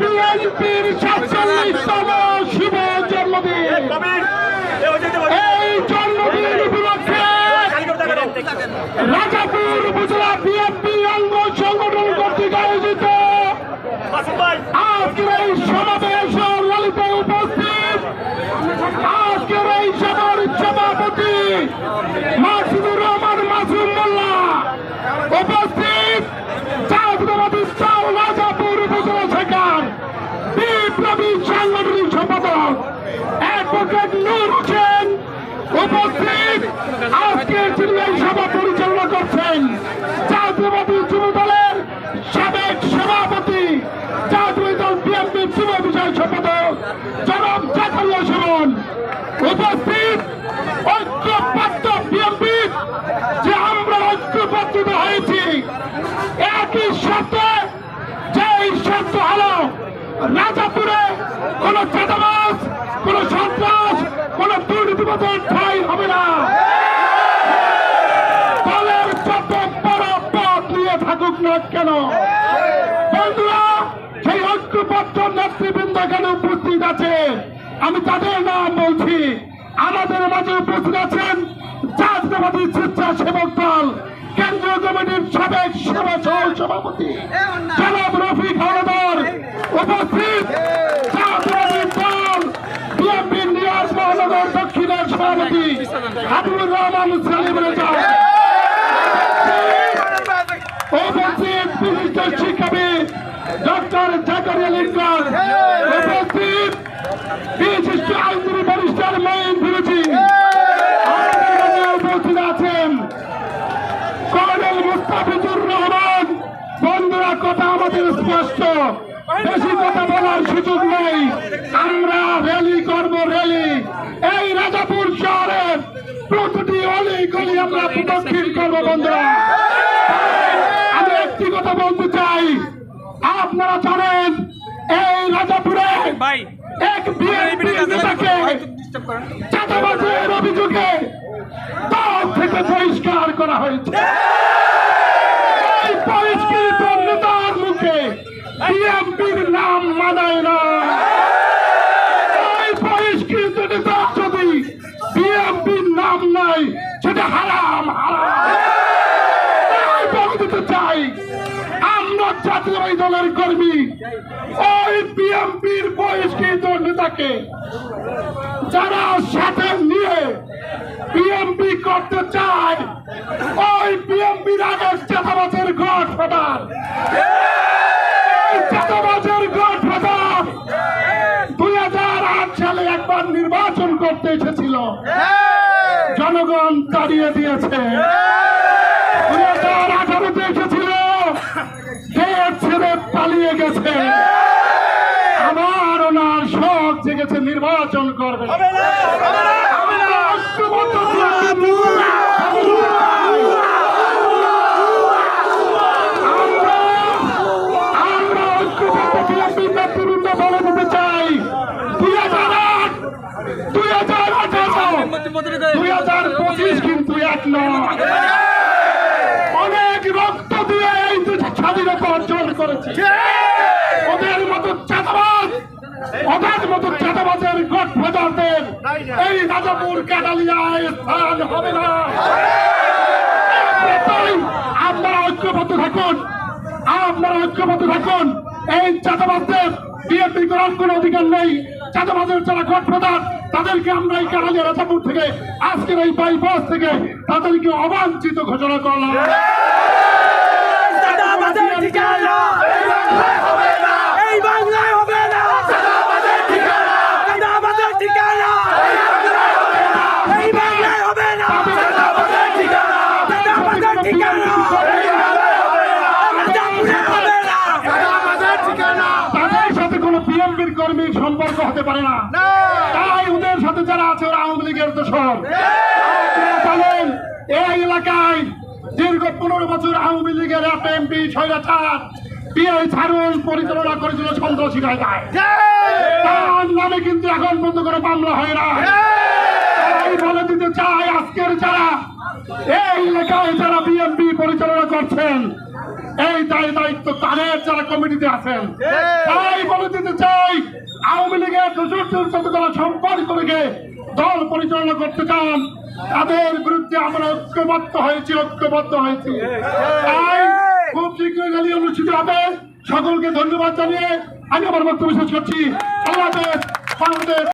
বিএনপির সাতচল্লিশতম শুভ জন্মদিন। এই জন্মদিন উপলক্ষে রাজাপুর উপজেলা বিএনপি অঙ্গ সংগঠন কর্তৃক আয়োজিত আজকের এই সমাবেশ লালিতে উপস্থিত। আজকের এই সভার সভাপতি মাসুদুর রহমান মাসুম মোল্লা উপস্থিত জাতীয়বাদী দল রাজাপুর উপজেলা শাখার বিপ্লবী সাংগঠনিক সম্পাদক অ্যাডভোকেট নূর হোসেন উপস্থিত আজকের যিনি এই সভা পরিচালনা করছেন জাতীয়বাদী যুব দলের সাবেক সভাপতি জাতীয় দল বিএনপি যুব বিষয় সম্পাদক জনাব জাকারিয়া সুমন উপস্থিত ঐক্যবদ্ধ বিএনপি যে আমরা ঐক্যবদ্ধ হয়েছি, একই সাথে যে এই শর্ত হলো রাজাপুরে কোন চাঁদাবাস কোন সন্ত্রাস, কোন দুর্নীতিবাদের ঠাই হবে না। দলের যত বড় পথ নিয়ে থাকুক না কেন? বন্ধুরা, সেই ঐক্যবদ্ধ নেতৃবৃন্দ এখানে উপস্থিত আছে আমি তাদের নাম বলছি। আমাদের মাঝে উপস্থিত আছেন জাতীয়বাদী স্বেচ্ছাসেবক দল, কেন্দ্রীয় কমিটির সাবেক সেবা সভাপতি জনাব রফিক হাওলাদার। উপস্থিত জাতীয়বাদী দল, বিএনপি নিয়াজ মহানগর দক্ষিণের সভাপতি হাবিবুর রহমান সালিম রেজা উপস্থিত বিশিষ্ট শিক্ষাবিদ ডক্টর জাকারিয়া লিঙ্কন উপস্থিত বিশিষ্ট আইনজীবী ব্যারিস্টার মঈন ফিরোজি আমাদের মাঝে উপস্থিত আছেন কর্নেল মুস্তাফিজুর রহমান বন্ধুরা কথা আমাদের স্পষ্ট বেশি কথা বলার সুযোগ নেই। আমরা র্যালি করব র্যালি এই রাজাপুর শহরের প্রতিটি অলি গলি আমরা প্রদক্ষিণ করব বন্ধুরা। আমি একটি কথা বলতে চাই। আপনারা জানেন এই রাজাপুরে এক বিএনপি নেতাকে চাঁদাবাজের অভিযোগে দল থেকে বহিষ্কার করা হয়েছে এই বহিষ্কৃত নেতার মুখে বিএনপির নাম মানায় না। বহিষ্কৃত নেতা যদি বিএনপির নাম নাই সেটা হারাম হারাম। দিতে চাই, আমরা জাতীয় দলের কর্মী, ওই বিএনপির বহিষ্কৃত নেতাকে, যারা সাথে নিয়ে বিএনপি করতে চায়, ওই বিএনপির আগের চাঁদাবাজের গড় ফাটার চাঁদাবাজের গড় ফাটার দুই হাজার আট সালে একবার নির্বাচন করতে এসেছিল। জনগণ তাড়িয়ে দিয়েছে। দুই হাজার আঠারোতে এসেছিল। দেশ ছেড়ে পালিয়ে গেছে। আমার ওনার শখ জেগেছে নির্বাচন করবে আমরা ঐক্যবদ্ধ আমরা- আমরা ঐক্যবদ্ধ বিএনপি নেতৃবৃন্দ বলে দিতে চাই দুই হাজার আট দুই হাজার আঠারো দুই হাজার পঁচিশ কিন্তু এক অনেক রক্ত দিয়ে এই স্বাধীনতা অর্জন করেছে। ওদের মতো চাঁদাবাজ, ওদের মতো চাঁদাবাজের গঠফাদারদের এই রাজাপুর কাটালিয়ায় স্থান হবে না। আপনারা ঐক্যবদ্ধ থাকুন, আপনারা ঐক্যবদ্ধ থাকুন। এই চাঁদাবাজদের বিএনপি করার কোনো অধিকার নেই। চাঁদাবাজের যারা গঠফাদার তাদেরকে আমরা এই কাটালিয়া রাজাপুর থেকে আজকের এই বাইপাস থেকে তাদেরকে অবাঞ্ছিত ঘোষণা করলাম চাঁদাবাজের ঠিকানা এই বাংলায় হবে না চাঁদাবাজের ঠিকানা এই বাংলায় হবে না চাঁদাবাজের ঠিকানা রাজাপুরে হবে না তাদের সাথে কোনো বিএনপির কর্মীর সম্পর্ক হতে পারে না। তাই ওদের সাথে যারা আছে ওরা আওয়ামী লীগের দোষর। জানেন এই এলাকায় দীর্ঘ পনেরো বছর আওয়ামী লীগের এক এমপি পিআই ছাড়ুন পরিচালনা করেছিল সন্ত্রাসী রায় তার নামে কিন্তু এখন পর্যন্ত কোনো মামলা হয় না। তাই বলে দিতে চাই আজকের যারা এই এলাকায় যারা বিএনপি পরিচালনা করছেন এই দায় দায়িত্ব তাদের যারা কমিটিতে আছেন। তাই বলে দিতে চাই আওয়ামী লীগের সাথে যারা সম্পর্ক রেখে দল পরিচালনা করতে চান তাদের বিরুদ্ধে আমরা ঐক্যবদ্ধ হয়েছি ঐক্যবদ্ধ হয়েছি। তাই খুব শীঘ্রই র্যালি অনুষ্ঠিত হবে। সকলকে ধন্যবাদ জানিয়ে আমি আমার বক্তব্য শেষ করছি। আল্লাহ বাংলাদেশ।